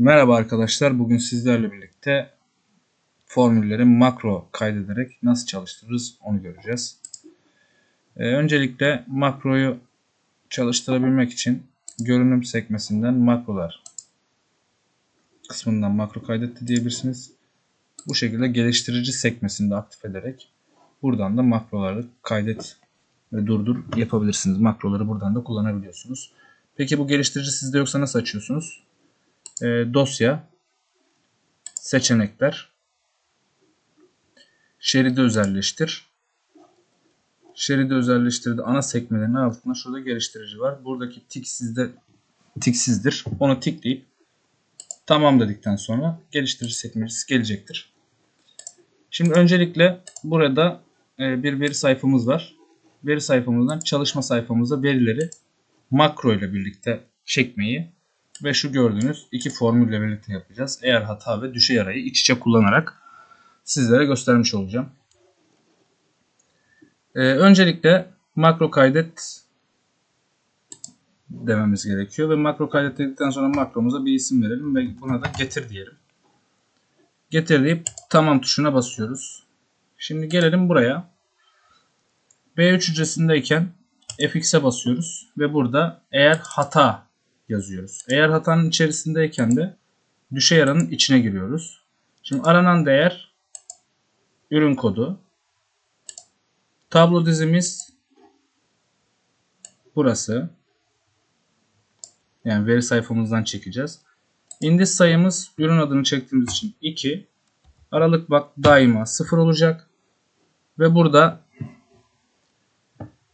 Merhaba arkadaşlar. Bugün sizlerle birlikte formülleri makro kaydederek nasıl çalıştırırız onu göreceğiz. Ee, öncelikle makroyu çalıştırabilmek için görünüm sekmesinden makrolar kısmından makro kaydetti diyebilirsiniz. Bu şekilde geliştirici sekmesini de aktif ederek buradan da makroları kaydet ve durdur yapabilirsiniz. Makroları buradan da kullanabiliyorsunuz. Peki bu geliştirici sizde yoksa nasıl açıyorsunuz? E, dosya, seçenekler, şeridi özelleştir. Şeridi özelleştirdi. Ana sekmelerin altında şurada geliştirici var. Buradaki tik sizde tiksizdir. Onu tikleyip tamam dedikten sonra geliştirici sekmesi gelecektir. Şimdi öncelikle burada e, bir veri sayfamız var. Veri sayfamızdan çalışma sayfamıza verileri makro ile birlikte çekmeyi ve şu gördüğünüz iki formülle birlikte yapacağız. Eğer hata ve düşey arayı iç içe kullanarak sizlere göstermiş olacağım. Ee, öncelikle makro kaydet dememiz gerekiyor ve makro kaydet dedikten sonra makromuza bir isim verelim ve buna da getir diyelim. Getir deyip tamam tuşuna basıyoruz. Şimdi gelelim buraya. B3 hücresindeyken fx'e basıyoruz ve burada eğer hata yazıyoruz. Eğer hatanın içerisindeyken de düşey aranın içine giriyoruz. Şimdi aranan değer ürün kodu. Tablo dizimiz burası. Yani veri sayfamızdan çekeceğiz. İndis sayımız ürün adını çektiğimiz için 2. Aralık bak daima 0 olacak. Ve burada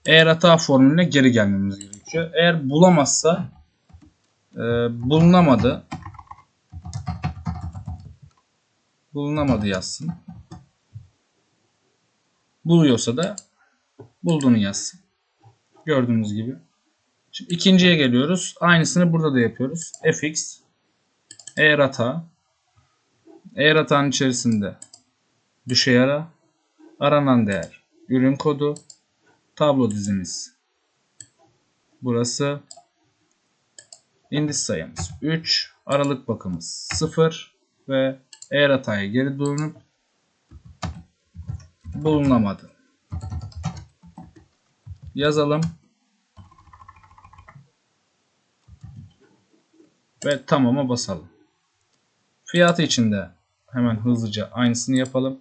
eğer hata formülüne geri gelmemiz gerekiyor. Eğer bulamazsa e, bulunamadı. Bulunamadı yazsın. Buluyorsa da bulduğunu yazsın. Gördüğünüz gibi. Şimdi ikinciye geliyoruz. Aynısını burada da yapıyoruz. fx eğer hata eğer hatanın içerisinde düşey ara aranan değer ürün kodu tablo dizimiz burası İndis sayımız 3, aralık bakımız 0 ve eğer hataya geri dönüp bulunamadı. Yazalım. Ve tamama basalım. Fiyatı için de hemen hızlıca aynısını yapalım.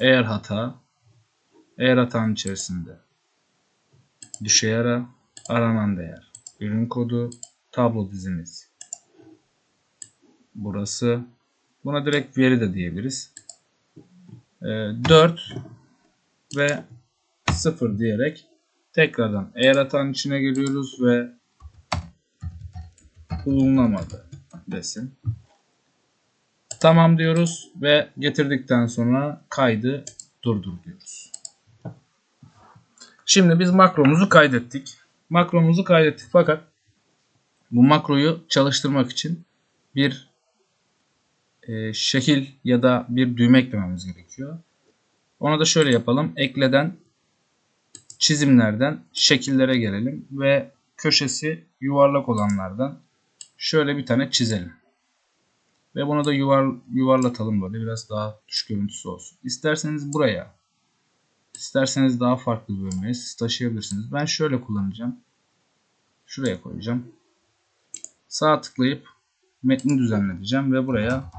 Eğer hata, eğer hatanın içerisinde düşey ara, aranan değer ürün kodu, tablo dizimiz. Burası. Buna direkt veri de diyebiliriz. E, 4 ve 0 diyerek tekrardan eğer hatanın içine geliyoruz ve bulunamadı desin. Tamam diyoruz ve getirdikten sonra kaydı durdur diyoruz. Şimdi biz makromuzu kaydettik makromuzu kaydettik fakat bu makroyu çalıştırmak için bir e, şekil ya da bir düğme eklememiz gerekiyor. Ona da şöyle yapalım. Ekleden çizimlerden şekillere gelelim ve köşesi yuvarlak olanlardan şöyle bir tane çizelim. Ve bunu da yuvar, yuvarlatalım böyle biraz daha düş görüntüsü olsun. İsterseniz buraya İsterseniz daha farklı bir bölmeye siz taşıyabilirsiniz. Ben şöyle kullanacağım. Şuraya koyacağım. Sağ tıklayıp metni düzenleyeceğim ve buraya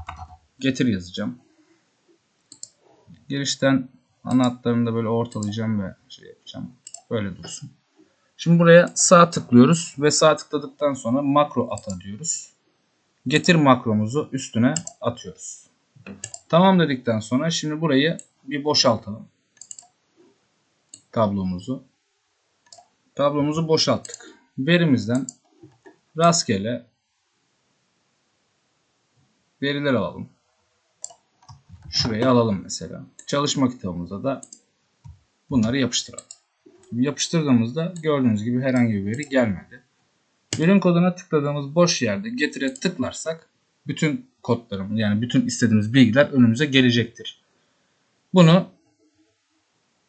getir yazacağım. Girişten ana hatlarını da böyle ortalayacağım ve şey yapacağım. Böyle dursun. Şimdi buraya sağ tıklıyoruz ve sağ tıkladıktan sonra makro ata diyoruz. Getir makromuzu üstüne atıyoruz. Tamam dedikten sonra şimdi burayı bir boşaltalım tablomuzu. Tablomuzu boşalttık. Verimizden rastgele veriler alalım. Şuraya alalım mesela. Çalışma kitabımıza da bunları yapıştıralım. Yapıştırdığımızda gördüğünüz gibi herhangi bir veri gelmedi. Ürün koduna tıkladığımız boş yerde getire tıklarsak bütün kodlarımız yani bütün istediğimiz bilgiler önümüze gelecektir. Bunu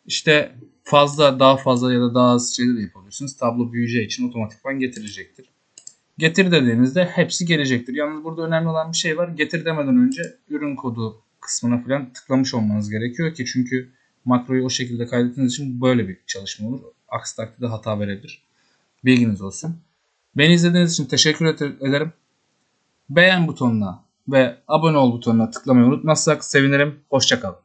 işte fazla daha fazla ya da daha az şeyler yapabilirsiniz. Tablo büyüyeceği için otomatikman getirecektir. Getir dediğinizde hepsi gelecektir. Yalnız burada önemli olan bir şey var. Getir demeden önce ürün kodu kısmına falan tıklamış olmanız gerekiyor ki çünkü makroyu o şekilde kaydettiğiniz için böyle bir çalışma olur. Aksi takdirde hata verebilir. Bilginiz olsun. Beni izlediğiniz için teşekkür ederim. Beğen butonuna ve abone ol butonuna tıklamayı unutmazsak sevinirim. Hoşçakalın.